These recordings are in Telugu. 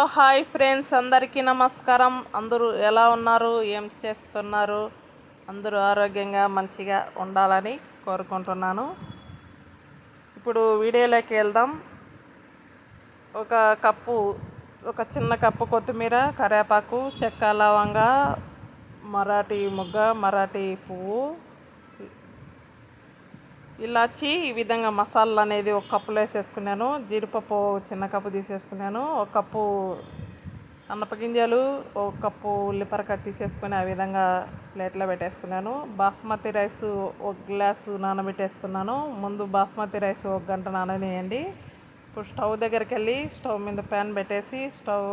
హలో హాయ్ ఫ్రెండ్స్ అందరికీ నమస్కారం. అందరూ ఎలా ఉన్నారు? ఏం చేస్తున్నారు? అందరూ ఆరోగ్యంగా మంచిగా ఉండాలని కోరుకుంటున్నాను. ఇప్పుడు వీడియోలోకి వెళ్దాం. ఒక కప్పు ఒక చిన్న కప్పు కొత్తిమీర కరివేపాకు చెక్క లవంగా మరాఠీ ముగ్గ మరాఠీ పువ్వు ఇలాచి ఈ విధంగా మసాలా అనేది ఒక కప్పులో వేసేసుకున్నాను. జీడిపప్పు చిన్న కప్పు తీసేసుకున్నాను. ఒక కప్పు అన్నపగింజలు ఒక కప్పు ఉల్లిపరక తీసేసుకుని ఆ విధంగా ప్లేట్లో పెట్టేసుకున్నాను. బాస్మతి రైస్ ఒక గ్లాసు నానబెట్టేస్తున్నాను. ముందు బాస్మతి రైస్ ఒక గంట నాననేయండి. ఇప్పుడు స్టవ్ దగ్గరికి వెళ్ళి స్టవ్ మీద ప్యాన్ పెట్టేసి స్టవ్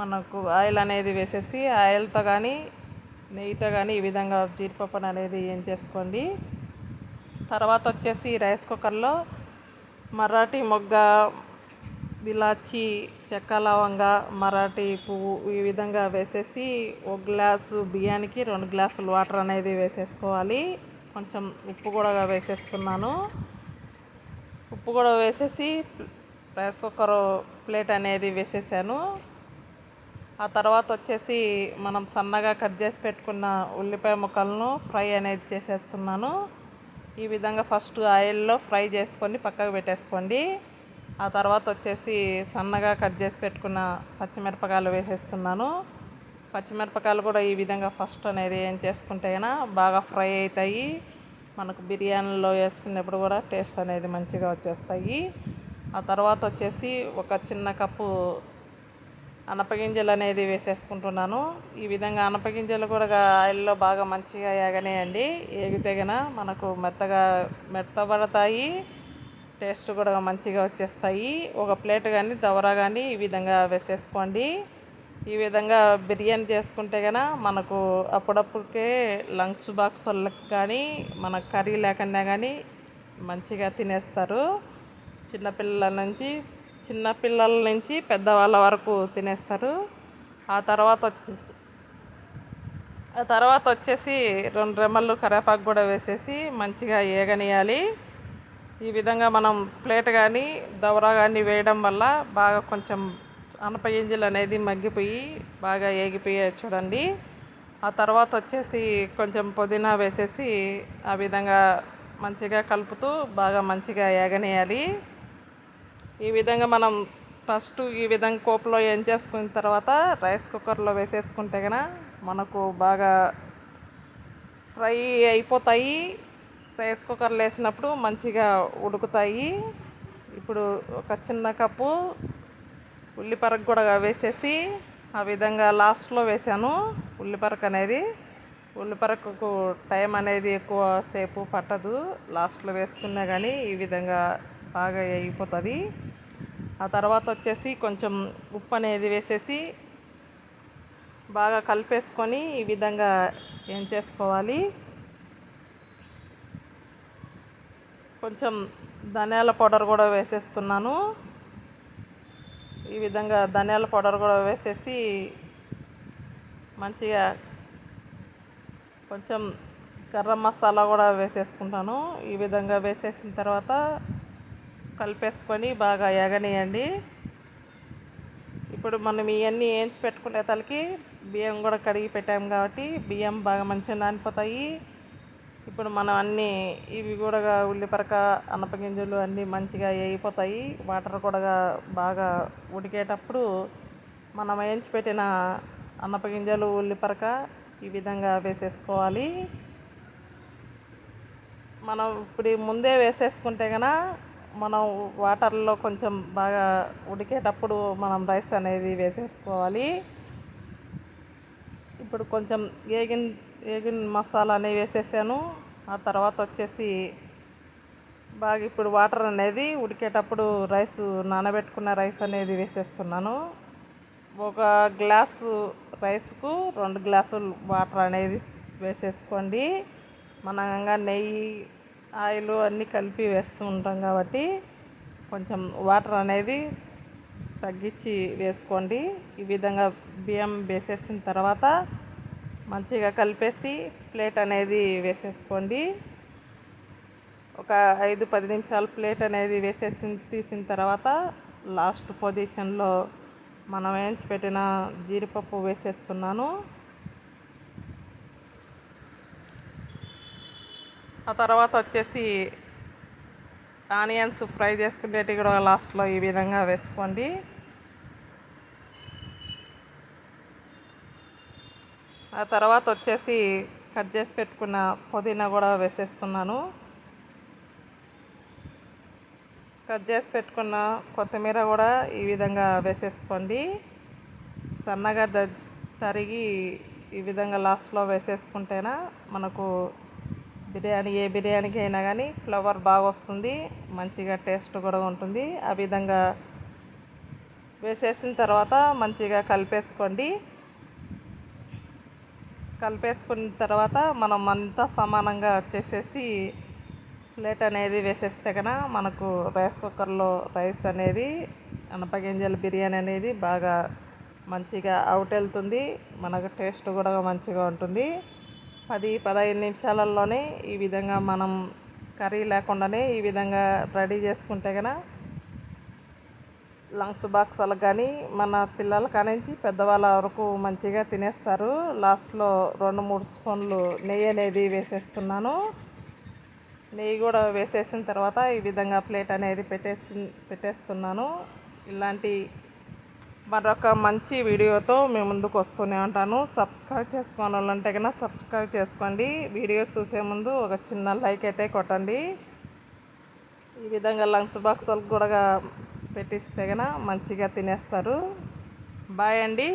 మనకు ఆయిల్ అనేది వేసేసి ఆయిల్తో కానీ నెయ్యితో కానీ ఈ విధంగా జీడిపప్పు అనేది ఏం చేసుకోండి. తర్వాత వచ్చేసి రైస్ కుక్కర్లో మరాఠీ మొగ్గ ఇలాచి చెక్క లవంగ మరాఠీ పువ్వు ఈ విధంగా వేసేసి ఒక గ్లాసు బియ్యానికి రెండు గ్లాసులు వాటర్ అనేది వేసేసుకోవాలి. కొంచెం ఉప్పు కూడా వేసేస్తున్నాను. ఉప్పు కూడా వేసేసి రైస్ కుక్కర్ ప్లేట్ అనేది వేసేసాను. ఆ తర్వాత వచ్చేసి మనం సన్నగా కట్ చేసి పెట్టుకున్న ఉల్లిపాయ ముక్కలను ఫ్రై అనేది చేసేస్తున్నాను. ఈ విధంగా ఫస్ట్ ఆయిల్లో ఫ్రై చేసుకొని పక్కకు పెట్టేసుకోండి. ఆ తర్వాత వచ్చేసి సన్నగా కట్ చేసి పెట్టుకున్న పచ్చిమిరపకాయలు వేసేస్తున్నాను. పచ్చిమిరపకాయలు కూడా ఈ విధంగా ఫస్ట్ అనేది ఏం చేసుకుంటే బాగా ఫ్రై అవుతాయి. మనకు బిర్యానీలో వేసుకున్నప్పుడు కూడా టేస్ట్ అనేది మంచిగా వచ్చేస్తాయి. ఆ తర్వాత వచ్చేసి ఒక చిన్న కప్పు అనపగింజలు అనేది వేసేసుకుంటున్నాను. ఈ విధంగా అనపగింజలు కూడా ఆయిల్లో బాగా మంచిగా ఏగనేయండి. ఏగితేగిన మనకు మెత్తగా మెత్తబడతాయి. టేస్ట్ కూడా మంచిగా వచ్చేస్తాయి. ఒక ప్లేట్ కానీ దవరా కానీ ఈ విధంగా వేసేసుకోండి. ఈ విధంగా బిర్యానీ చేసుకుంటే కనుక మనకు అప్పుడప్పుడుకే లంచ్ బాక్స్ వాళ్ళకి కానీ మన కర్రీ లేకుండా కానీ మంచిగా తినేస్తారు. చిన్నపిల్లల నుంచి చిన్నపిల్లల నుంచి పెద్దవాళ్ళ వరకు తినేస్తారు. ఆ తర్వాత వచ్చేసి ఆ తర్వాత వచ్చేసి రెండు రెమ్మలు కరేపాకు కూడా వేసేసి మంచిగా ఏగనియాలి. ఈ విధంగా మనం ప్లేట్ కానీ దవరా కానీ వేయడం వల్ల బాగా కొంచెం అనపగింజలు అనేది మగ్గిపోయి బాగా ఏగిపోయాయి చూడండి. ఆ తర్వాత వచ్చేసి కొంచెం పుదీనా వేసేసి ఆ విధంగా మంచిగా కలుపుతూ బాగా మంచిగా ఏగనేయాలి. ఈ విధంగా మనం ఫస్ట్ ఈ విధంగా కోపలో ఏం చేసుకున్న తర్వాత రైస్ కుక్కర్లో వేసేసుకుంటే కనుక మనకు బాగా ఫ్రై అయిపోతాయి. రైస్ కుక్కర్లో వేసినప్పుడు మంచిగా ఉడుకుతాయి. ఇప్పుడు ఒక చిన్న కప్పు ఉల్లిపరకు కూడా వేసేసి ఆ విధంగా లాస్ట్లో వేసాను. ఉల్లిపరకు అనేది ఉల్లిపరకు టైం అనేది ఎక్కువ సేపు పట్టదు. లాస్ట్లో వేసుకున్నా కానీ ఈ విధంగా బాగా అయిపోతుంది. ఆ తర్వాత వచ్చేసి కొంచెం ఉప్పు అనేది వేసేసి బాగా కలిపేసుకొని ఈ విధంగా ఏం చేసుకోవాలి? కొంచెం ధనియాల పౌడర్ కూడా వేసేస్తున్నాను. ఈ విధంగా ధనియాల పౌడర్ కూడా వేసేసి మంచిగా కొంచెం గరం మసాలా కూడా వేసేసుకుంటాను. ఈ విధంగా వేసేసిన తర్వాత కలిపేసుకొని బాగా ఎగనియండి. ఇప్పుడు మనం ఇవన్నీ వేయించి పెట్టుకునే తలకి బియ్యం కూడా కడిగి పెట్టాము కాబట్టి బియ్యం బాగా మంచిగా నానిపోతాయి. ఇప్పుడు మనం అన్నీ ఇవి కూడా ఉల్లిపరక అనపగింజలు అన్నీ మంచిగా వేయిపోతాయి వాటర్ కూడా బాగా ఉడికేటప్పుడు మనం వేయించి పెట్టిన అన్నపగింజలు ఉల్లిపరక ఈ విధంగా వేసేసుకోవాలి. మనం ఇప్పుడు ముందే వేసేసుకుంటే కనుక మనం వాటర్లో కొంచెం బాగా ఉడికేటప్పుడు మనం రైస్ అనేది వేసేసుకోవాలి. ఇప్పుడు కొంచెం ఏగిన్ ఏగిన్ మసాలా అనేవి వేసేసాను. ఆ తర్వాత వచ్చేసి బాగా ఇప్పుడు వాటర్ అనేది ఉడికేటప్పుడు రైస్ నానబెట్టుకున్న రైస్ అనేది వేసేస్తున్నాను. ఒక గ్లాసు రైస్కు రెండు గ్లాసులు వాటర్ అనేది వేసేసుకోండి. మనంగా నెయ్యి ఆయిల్ అన్నీ కలిపి వేస్తూ ఉంటాం కాబట్టి కొంచెం వాటర్ అనేది తగ్గించి వేసుకోండి. ఈ విధంగా బియ్యం వేసేసిన తర్వాత మంచిగా కలిపేసి ప్లేట్ అనేది వేసేసుకోండి. ఒక ఐదు పది నిమిషాలు ప్లేట్ అనేది వేసేసి తీసిన తర్వాత లాస్ట్ పొజిషన్లో మనం వేయించి పెట్టిన జీడిపప్పు వేసేస్తున్నాను. ఆ తర్వాత వచ్చేసి ఆనియన్స్ ఫ్రై చేసుకునేటి కూడా లాస్ట్లో ఈ విధంగా వేసుకోండి. ఆ తర్వాత వచ్చేసి కట్ చేసి పెట్టుకున్న పుదీనా కూడా వేసేస్తున్నాను. కట్ చేసి పెట్టుకున్న కొత్తిమీర కూడా ఈ విధంగా వేసేసుకోండి. సన్నగా తరిగి ఈ విధంగా లాస్ట్లో వేసేసుకుంటేనా మనకు బిర్యానీ ఏ బిర్యానీకి అయినా కానీ ఫ్లవర్ బాగా వస్తుంది మంచిగా టేస్ట్ కూడా ఉంటుంది. ఆ విధంగా వేసేసిన తర్వాత మంచిగా కలిపేసుకోండి. కలిపేసుకున్న తర్వాత మనం అంతా సమానంగా వచ్చేసేసి ప్లేట్ అనేది వేసేస్తే కనుక మనకు రైస్ కుక్కర్లో రైస్ అనేది అనపగింజల బిర్యానీ అనేది బాగా మంచిగా అవుట్ వెళ్తుంది. మనకు టేస్ట్ కూడా మంచిగా ఉంటుంది. పది పదహైదు నిమిషాలలోనే ఈ విధంగా మనం కర్రీ లేకుండానే ఈ విధంగా రెడీ చేసుకుంటే కనుక లంగ్స్ బాక్స్లకు కానీ మన పిల్లల కానించి పెద్దవాళ్ళ వరకు మంచిగా తినేస్తారు. లాస్ట్లో రెండు మూడు స్పూన్లు నెయ్యి అనేది వేసేస్తున్నాను. నెయ్యి కూడా వేసేసిన తర్వాత ఈ విధంగా ప్లేట్ అనేది పెట్టేసి పెట్టేస్తున్నాను. ఇలాంటి మరొక మంచి వీడియోతో మేము ముందుకు వస్తూనే ఉంటాను. సబ్స్క్రైబ్ చేసుకోని వాళ్ళంటే కన్నా సబ్స్క్రైబ్ చేసుకోండి. వీడియో చూసే ముందు ఒక చిన్న లైక్ అయితే కొట్టండి. ఈ విధంగా లంచ్ బాక్సులకు కూడా పెట్టిస్తే కనుక మంచిగా తినేస్తారు. బాయ్ అండి.